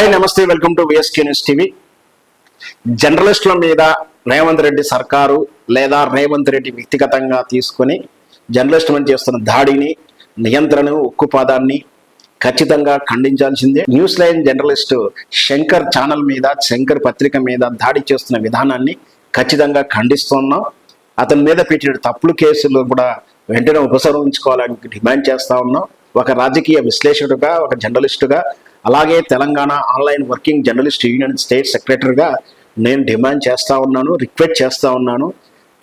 Hi నమస్తే welcome to VSK news TV జర్నలిస్టుల మీద రేవంత్ రెడ్డి సర్కారు లేదా రేవంత్ రెడ్డి వ్యక్తిగతంగా తీసుకొని జర్నలిస్టు మీద చేస్తున్న దాడిని నియంత్రణ ఉక్కుపాదాన్ని ఖచ్చితంగా ఖండించాల్సిందే. News line journalist Shankar channel మీద శంకర్ పత్రిక మీద దాడి చేస్తున్న విధానాన్ని ఖచ్చితంగా ఖండిస్తున్నాం. అతని మీద పెట్టిన తప్పుడు కేసులు కూడా వెంటనే ఉపసంహరించుకోవాలని డిమాండ్ చేస్తా ఉన్నాం. ఒక రాజకీయ విశ్లేషకుడుగా ఒక జర్నలిస్టుగా అలాగే Telangana online working journalist union state సెక్రటరీగా నేను డిమాండ్ చేస్తూ ఉన్నాను రిక్వెస్ట్ చేస్తూ ఉన్నాను.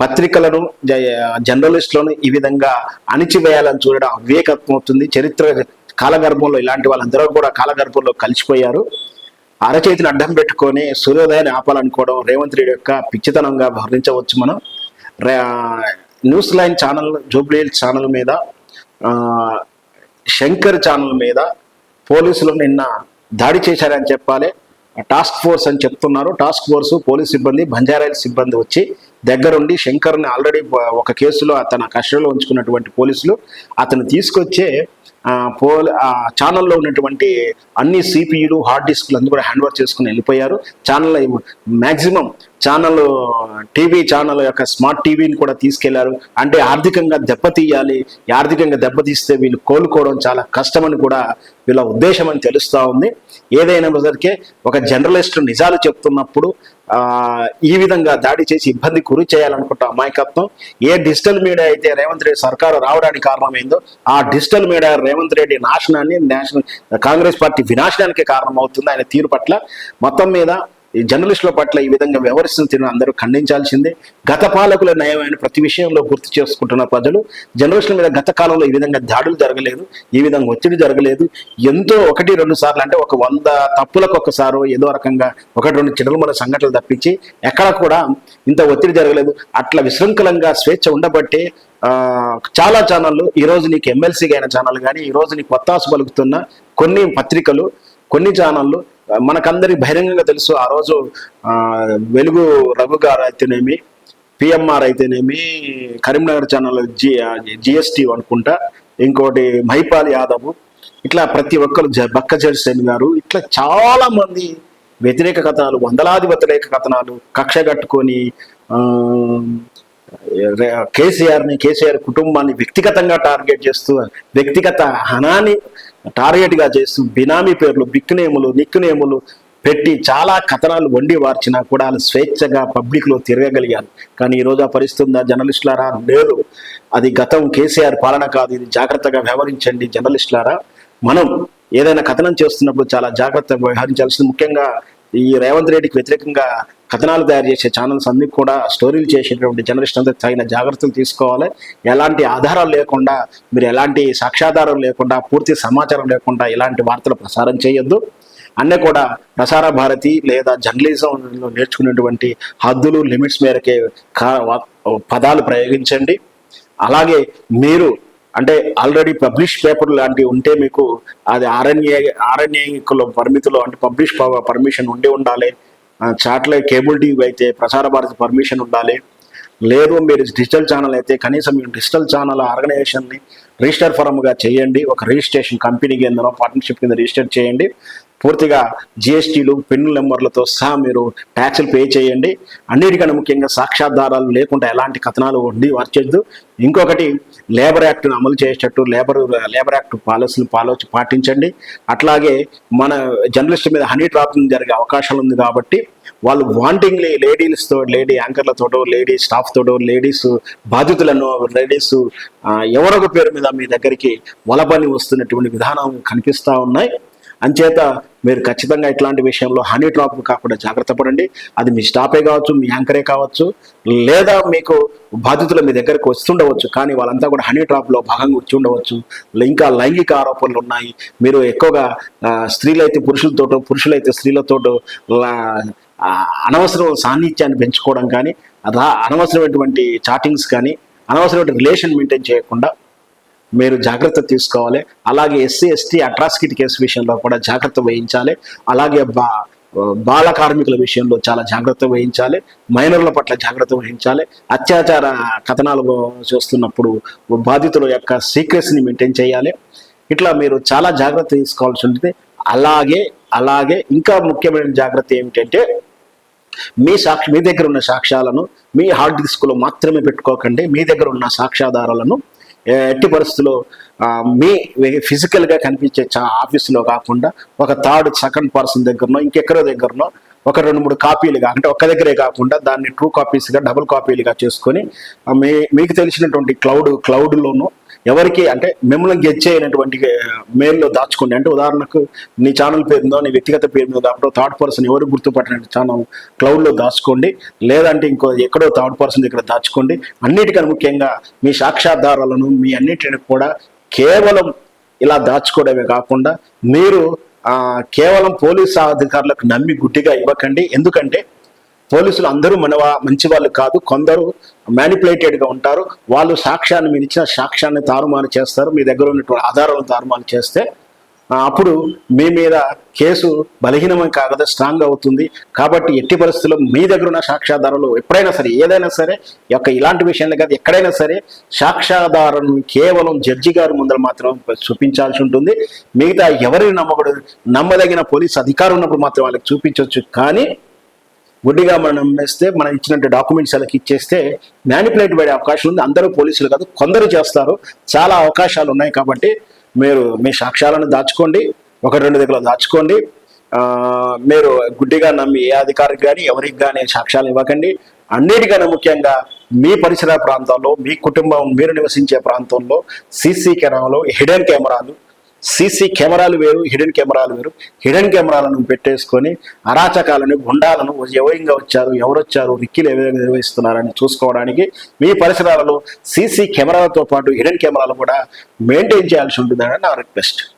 పత్రికలను జ- జర్నలిస్టులను ఈ విధంగా అణిచివేయాలని చూడడం అవివేకత్వం అవుతుంది చరిత్ర కాలగర్భంలో ఇలాంటి వాళ్ళందరూ కూడా కాలగర్భంలో కలిసిపోయారు. అరచేతిని అడ్డం పెట్టుకొని సూర్యోదయాన్ని ఆపాలనుకోవడం రేవంత్ రెడ్డి యొక్క పిచ్చితనంగా భావించవచ్చు మనం. News line channel Jubilee channel మీద శంకర్ ఛానల్ మీద పోలీసులు నిన్న దాడి చేశారని చెప్పాలి. టాస్క్ ఫోర్స్ అని చెప్తున్నారు. టాస్క్ ఫోర్స్ పోలీస్ సిబ్బంది బంజారాయిల సిబ్బంది వచ్చి దగ్గరుండి శంకర్ని ఆల్రెడీ ఒక కేసులో అతను కస్టడీలో ఉంచుకున్నటువంటి పోలీసులు అతను తీసుకొచ్చే పోల్ ఛానల్లో ఉన్నటువంటి అన్ని సిపియులు హార్డ్ డిస్క్లు అందరూ కూడా హ్యాండ్ ఓవర్ చేసుకుని వెళ్ళిపోయారు. Channel maximum channel TV channel యొక్క స్మార్ట్ టీవీని కూడా తీసుకెళ్ళారు. అంటే ఆర్థికంగా దెబ్బతీయాలి ఆర్థికంగా దెబ్బతీస్తే వీళ్ళు కోలుకోవడం చాలా కష్టమని కూడా వీళ్ళ ఉద్దేశం అని తెలుస్తూ ఉంది. ఏదైనా సరికే ఒక జర్నలిస్ట్ నిజాలు చెప్తున్నప్పుడు ఈ విధంగా దాడి చేసి ఇబ్బంది గురి చేయాలనుకుంటా అమాయకత్వం. ఏ డిజిటల్ మీడియా అయితే రేవంత్ రెడ్డి సర్కారు రావడానికి కారణమైందో ఆ డిజిటల్ మీడియా రేవంత్ రెడ్డి నాశనాన్ని నేషనల్ కాంగ్రెస్ పార్టీ వినాశనానికి కారణం అవుతుంది ఆయన తీరు పట్ల. మొత్తం మీద జర్నలిస్టుల పట్ల ఈ విధంగా వ్యవహరిస్తున్న తీరును అందరూ ఖండించాల్సిందే. గత పాలకుల నయమైన ప్రతి విషయంలో గుర్తు చేసుకుంటున్న ప్రజలు జర్నలిస్టుల మీద గత కాలంలో ఈ విధంగా దాడులు జరగలేదు ఈ విధంగా ఒత్తిడి జరగలేదు. ఎంతో ఒకటి రెండు సార్లు అంటే ఒక వంద తప్పులకు ఒకసారి ఏదో రకంగా ఒకటి రెండు చిడలమల సంఘటనలు తప్పించి ఎక్కడ కూడా ఇంత ఒత్తిడి జరగలేదు. అట్లా విశృంఖలంగా స్వేచ్ఛ ఉండబట్టే చాలా ఛానళ్ళు ఈ నీకు ఎమ్మెల్సీగా అయిన ఛానల్ కానీ ఈ రోజు నీకు కొత్తాసు పలుకుతున్న కొన్ని పత్రికలు కొన్ని ఛానళ్ళు మనకందరికి బహిరంగంగా తెలుసు ఆ రోజు వెలుగు రఘు గారు అయితేనేమి పిఎంఆర్ అయితేనేమి కరీంనగర్ ఛానల్ జి జిఎస్టీ అనుకుంటా ఇంకోటి మహిపాల్ యాదవ్ ఇట్లా ప్రతి ఒక్కరు జ- బక్క జడ్సేన్ గారు ఇట్లా చాలా మంది వ్యతిరేక కథనాలు వందలాది వ్యతిరేక కథనాలు కక్ష కట్టుకొని కేసీఆర్ని కేసీఆర్ కుటుంబాన్ని వ్యక్తిగతంగా టార్గెట్ చేస్తూ వ్యక్తిగత హనాన్ని టార్గెట్గా చేస్తూ బినామీ పేర్లు బిక్నేములు నిక్నేములు పెట్టి చాలా కథనాలు వండి వార్చినా కూడా వాళ్ళు స్వేచ్ఛగా పబ్లిక్లో తిరగగలిగారు. కానీ ఈరోజు ఆ పరిస్థితి ఉందా? జర్నలిస్టులారా? లేదు. అది గతం కేసీఆర్ పాలన కాదు. ఇది జాగ్రత్తగా వ్యవహరించండి జర్నలిస్టులారా. మనం ఏదైనా కథనం చేస్తున్నప్పుడు చాలా జాగ్రత్తగా వ్యవహరించాల్సింది. ముఖ్యంగా ఈ రేవంత్ రెడ్డికి వ్యతిరేకంగా కథనాలు తయారు చేసే ఛానల్స్ అన్ని కూడా స్టోరీలు చేసేటువంటి జర్నలిస్ట్ అంతా తగిన జాగ్రత్తలు తీసుకోవాలి. ఎలాంటి ఆధారాలు లేకుండా మీరు ఎలాంటి సాక్ష్యాధారం లేకుండా పూర్తి సమాచారం లేకుండా ఎలాంటి వార్తలు ప్రసారం చేయొద్దు. అన్నీ కూడా ప్రసార భారతి లేదా జర్నలిజంలో నేర్చుకునేటువంటి హద్దులు లిమిట్స్ మేరకే కా- వా- పదాలు ప్రయోగించండి. అలాగే మీరు అంటే ఆల్రెడీ పబ్లిష్ పేపర్ లాంటివి ఉంటే మీకు అది ఆర్ఎన్ఏ ఆర్ఎన్ఏకుల పరిమితిలో అంటే పబ్లిష్ పర్మిషన్ ఉండి ఉండాలి. చాట్లే కేబుల్ టీవీ అయితే ప్రసార భారతి పర్మిషన్ ఉండాలి. లేదు మీరు డిజిటల్ ఛానల్ అయితే కనీసం మీరు డిజిటల్ ఛానల్ ఆర్గనైజేషన్ని రిజిస్టర్ ఫారంగా చేయండి. ఒక రిజిస్ట్రేషన్ కంపెనీ కిందనో పార్ట్నర్షిప్ కింద రిజిస్టర్ చేయండి. పూర్తిగా జిఎస్టీలు పెన్ను నెంబర్లతో సహా మీరు ట్యాక్సులు పే చేయండి. అన్నిటికన్నా ముఖ్యంగా సాక్ష్యాధారాలు లేకుండా ఎలాంటి కథనాలు వండి వర్చొద్దు ఇంకొకటి లేబర్ యాక్ట్ను అమలు చేసేటట్టు లేబర్ లేబర్ యాక్ట్ పాలసీలు పాలో పాటించండి. అట్లాగే మన జర్నలిస్ట్ మీద హనీ ట్రాపింగ్ జరిగే అవకాశాలు ఉంది కాబట్టి వాళ్ళు వాంటింగ్లీ లేడీస్తో లేడీ యాంకర్లతోటో లేడీ స్టాఫ్ తోటో లేడీస్ బాధితులను లేడీస్ ఎవరొక పేరు మీద మీ దగ్గరికి వలపని వస్తున్నటువంటి విధానం కనిపిస్తూ ఉన్నాయి. అంచేత మీరు ఖచ్చితంగా ఇట్లాంటి విషయంలో హనీ ట్రాప్ కాకుండా జాగ్రత్త పడండి. అది మీ స్టాఫే కావచ్చు మీ యాంకరే కావచ్చు లేదా మీకు బాధితులు మీ దగ్గరకు వస్తుండవచ్చు. కానీ వాళ్ళంతా కూడా హనీ ట్రాప్లో భాగంగా వచ్చి ఉండవచ్చు. ఇంకా లైంగిక ఆరోపణలు ఉన్నాయి. మీరు ఎక్కువగా స్త్రీలైతే పురుషులతోటో పురుషులైతే స్త్రీలతోటో లా- అనవసరం సాన్నిధ్యాన్ని పెంచుకోవడం కానీ అదా అనవసరమైనటువంటి చాటింగ్స్ కానీ అనవసరమైన రిలేషన్ మెయింటైన్ చేయకుండా మీరు జాగ్రత్త తీసుకోవాలి. అలాగే ఎస్సీ ఎస్టీ అట్రాసిటీ కేసు విషయంలో కూడా జాగ్రత్త వహించాలి. అలాగే బా బాల కార్మికుల విషయంలో చాలా జాగ్రత్త వహించాలి. మైనర్ల పట్ల జాగ్రత్త వహించాలి. అత్యాచార కథనాలు చూస్తున్నప్పుడు బాధితుల యొక్క సీక్రెట్స్ని మెయింటైన్ చేయాలి. ఇట్లా మీరు చాలా జాగ్రత్త తీసుకోవాల్సి ఉంటుంది. అలాగే అలాగే ఇంకా ముఖ్యమైన జాగ్రత్త ఏమిటంటే మీ సాక్షి మీ దగ్గర ఉన్న సాక్ష్యాలను మీ హార్డ్ డిస్క్లో మాత్రమే పెట్టుకోకండి. మీ దగ్గర ఉన్న సాక్ష్యాధారాలను ఎట్టి పరిస్థితుల్లో మీ ఫిజికల్గా కనిపించే చా ఆఫీసులో కాకుండా ఒక థర్డ్ సెకండ్ పర్సన్ దగ్గరనో ఇంకెక్కడో దగ్గరనో ఒక రెండు మూడు కాపీలుగా అంటే ఒక్క దగ్గరే కాకుండా దాన్ని ట్రూ కాపీస్గా డబుల్ కాపీలుగా చేసుకొని మీ మీకు తెలిసినటువంటి క్లౌడ్ క్లౌడ్లోనూ ఎవరికి అంటే మిమ్మల్ని గెచ్ చేయనటువంటి మెయిల్లో దాచుకోండి. అంటే ఉదాహరణకు నీ ఛానల్ పేరుందో నీ వ్యక్తిగత పేరు మీద కాబట్టి థర్డ్ పర్సన్ ఎవరు గుర్తుపట్టినట్టు ఛానల్ క్లౌడ్లో దాచుకోండి. లేదంటే ఇంకో ఎక్కడో థర్డ్ పర్సన్ దగ్గర దాచుకోండి. అన్నిటికన్నా ముఖ్యంగా మీ సాక్ష్యాధారాలను మీ అన్నిటిని కూడా కేవలం ఇలా దాచుకోవడమే కాకుండా మీరు కేవలం పోలీసు అధికారులకు నమ్మి గుడ్డిగా ఇవ్వకండి. ఎందుకంటే పోలీసులు అందరూ మన మంచివాళ్ళు మంచి వాళ్ళు కాదు కొందరు మ్యానిపులేటెడ్గా ఉంటారు. వాళ్ళు సాక్ష్యాన్ని మీరు ఇచ్చిన సాక్ష్యాన్ని తారుమారు చేస్తారు. మీ దగ్గర ఉన్నటువంటి ఆధారాలను తారుమారు చేస్తే అప్పుడు మీ మీద కేసు బలహీనమే కాకుండా స్ట్రాంగ్ అవుతుంది. కాబట్టి ఎట్టి పరిస్థితుల్లో మీ దగ్గర ఉన్న సాక్ష్యాధారాలు ఎప్పుడైనా సరే ఏదైనా సరే యొక్క ఇలాంటి విషయంలో కాదు ఎక్కడైనా సరే సాక్ష్యాధారం కేవలం జడ్జి గారి ముందర మాత్రం చూపించాల్సి ఉంటుంది. మిగతా ఎవరిని నమ్మకూడదు నమ్మదగిన పోలీస్ అధికారం ఉన్నప్పుడు మాత్రం వాళ్ళకి చూపించవచ్చు. కానీ గుడ్డిగా మనం నమ్మేస్తే మనం ఇచ్చినట్టు డాక్యుమెంట్స్ వాళ్ళకి ఇచ్చేస్తే మ్యానిపులేట్ పడే అవకాశం ఉంది. అందరూ పోలీసులు కాదు కొందరు చేస్తారు. చాలా అవకాశాలు ఉన్నాయి కాబట్టి మీరు మీ సాక్ష్యాలను దాచుకోండి ఒక రెండు దగ్గర దాచుకోండి. మీరు గుడ్డిగా నమ్మి ఏ అధికారికి కానీ ఎవరికి కానీ సాక్ష్యాలు ఇవ్వకండి. అన్నిటికన్నా ముఖ్యంగా మీ పరిసర ప్రాంతాల్లో మీ కుటుంబం మీరు నివసించే ప్రాంతంలో సీసీ కెమెరాలు హిడెన్ కెమెరాలు సీసీ కెమెరాలు వేరు హిడెన్ కెమెరాలు వేరు. హిడెన్ కెమెరాలను పెట్టేసుకొని అరాచకాలను గుండాలను ఎవయంగా వచ్చారు ఎవరొచ్చారు రిక్కీలు ఏ విధంగా నిర్వహిస్తున్నారని చూసుకోవడానికి మీ పరిసరాలలో సీసీ కెమెరాలతో పాటు హిడెన్ కెమెరాలు కూడా మెయింటైన్ చేయాల్సి ఉంటుందని నా రిక్వెస్ట్.